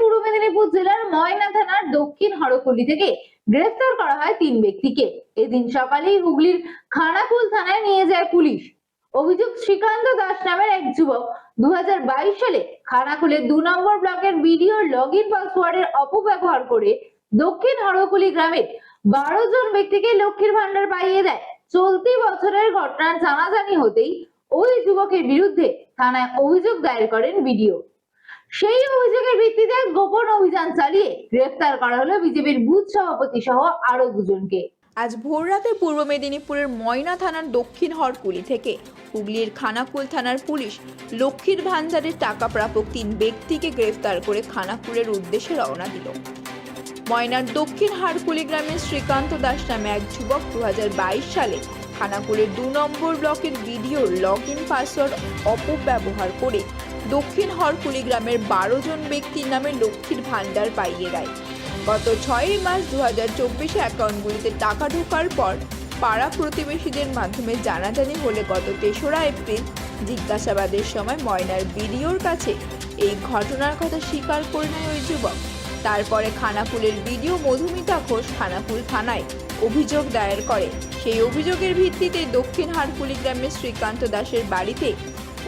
পূর্ব মেদিনীপুর জেলার ময়না থানার দক্ষিণ থেকে গ্রেফতার করা হয় তিন ব্যক্তিকে। এদিন সকালেই হুগলির খানাকুল থানায় নিয়ে যায় পুলিশ। অভিযোগ, শ্রীকান্ত দাস নামের এক যুবক দু সালে দু নম্বর ব্লকের লগ ইন পাসওয়ার্ডের অপব্যবহার করে দক্ষিণ হরকুলি গ্রামের বারো জন ব্যক্তিকে লক্ষ্মীর ভান্ডার পাইয়ে দেয়। চলতি বছরের ঘটনার জানাজানি হতেই ওই যুবকের বিরুদ্ধে থানায় অভিযোগ দায়ের করেন ভিডিও সেই অভিযোগের ভিত্তিতে গোপন অভিযান চালিয়ে গ্রেফতার করা হলো বিজেপির বুথ সভাপতি সহ আরও দুজনকে। আজ ভোররাতে পূর্ব মেদিনীপুরের ময়না থানার দক্ষিণ হরকুলি থেকে হুগলির খানাকুল থানার পুলিশ লক্ষ্মীর ভান্ডারের টাকা প্রাপক তিন ব্যক্তিকে গ্রেফতার করে খানাকুলের উদ্দেশ্যে রওনা দিল। ময়নার দক্ষিণ হারকুলি গ্রামের শ্রীকান্ত দাস নামে এক যুবক দু হাজার বাইশ সালে খানাকুলের দু নম্বর ব্লকের ভিডিওর লগ ইন পাসওয়ার্ড অপব্যবহার করে দক্ষিণ হরকুলি গ্রামের বারো জন ব্যক্তির নামে লক্ষ্মীর ভান্ডার পাইয়ে দেয়। গত ছয়ই মার্চ দু হাজার চব্বিশে অ্যাকাউন্টগুলিতে টাকা ঢোকার পর পাড়া প্রতিবেশীদের মাধ্যমে জানাজানি হলে গত তেসরা এপ্রিল জিজ্ঞাসাবাদের সময় ময়নার বিডিওর কাছে এই ঘটনার কথা স্বীকার করে নেয় ওই যুবক। তারপরে খানাকুলের বিডিও মধুমিতা ঘোষ খানাকুল থানায় অভিযোগ দায়ের করে। সেই অভিযোগের ভিত্তিতে দক্ষিণ হারকুলি গ্রামের শ্রীকান্ত দাসের বাড়িতে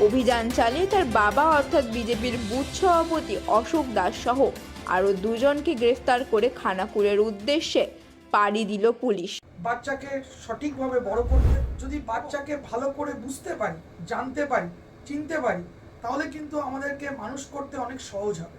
অভিযান চালিয়ে তার বাবা অর্থাৎ বিজেপির বুথ সভাপতি অশোক দাস সহ আরও দুজনকে গ্রেফতার করে খানাকুলের উদ্দেশ্যে পাড়ি দিল পুলিশ। বাচ্চাকে সঠিকভাবে বড় করতে, যদি বাচ্চাকে ভালো করে বুঝতে পারি, জানতে পারি, চিনতে পারি, তাহলে কিন্তু আমাদেরকে মানুষ করতে অনেক সহজ হবে।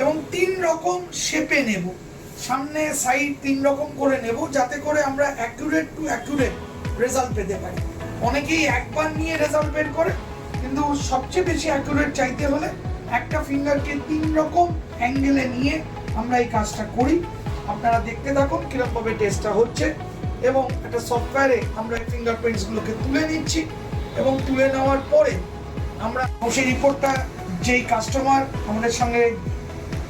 এবং তিন রকম শেপে নেব। সামনে সাইড তিন রকম করে নেব, যাতে করে আমরা অ্যাকুরেট টু অ্যাকুরেট রেজাল্ট পেতে পারি। অনেকেই একবার নিয়ে রেজাল্ট বের করে, কিন্তু সবচেয়ে বেশি অ্যাকুরেট চাইতে হলে একটা ফিঙ্গারকে তিন রকম অ্যাঙ্গেলে নিয়ে আমরা এই কাজটা করি। আপনারা দেখতে থাকুন কীরকমভাবে টেস্টটা হচ্ছে এবং একটা সফটওয়্যারে আমরা ফিঙ্গারপ্রিন্টসগুলোকে তুলে নিচ্ছি এবং তুলে নেওয়ার পরে আমরা সেই রিপোর্টটা যেই কাস্টমার আমাদের সঙ্গে